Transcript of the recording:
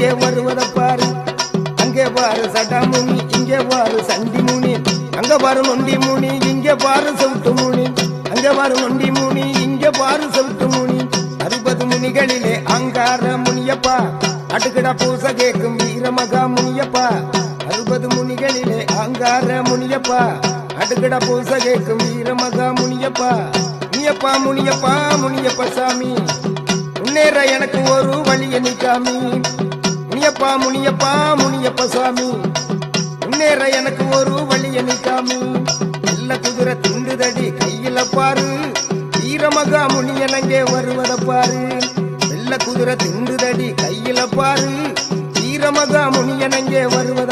இங்கே வருவத பாரு. அங்கே பாரு சடாமுனி இங்கே பாரு சண்டி முனி அங்க பாரு நொண்டி முனி இங்கே பாரு செவுட்டு முனி அங்க பாரு நொண்டி முனி இங்கே பாரு செவுட்டு முனி அறுபது முனிகளிலே அங்கார முனியப்பா. அடுக்கடா பூச கேட்கும் வீரமகா முனியப்பா. அறுபது முனிகளிலே அங்கார முனியப்பா. அடுக்கடா பூச கேட்கும் வீரமகா முனியப்பா. முனியப்பா முனியப்பா முனியப்பா சாமி. முன்னேற எனக்கு ஒரு வழியை நிக்காமி முனியப்பா முனியப்பா முனியப்பா சாமி முன்னேற எனக்கு ஒரு வழிய நிக்காமி நல்ல குதிரை துண்டுதடி கையில பாரு. வீரமகா முனியனங்கே வருவத பாரு. வெள்ள குதிரை திண்டுதடி கையில பாரு. வீரமகா முனியனங்கே வருவ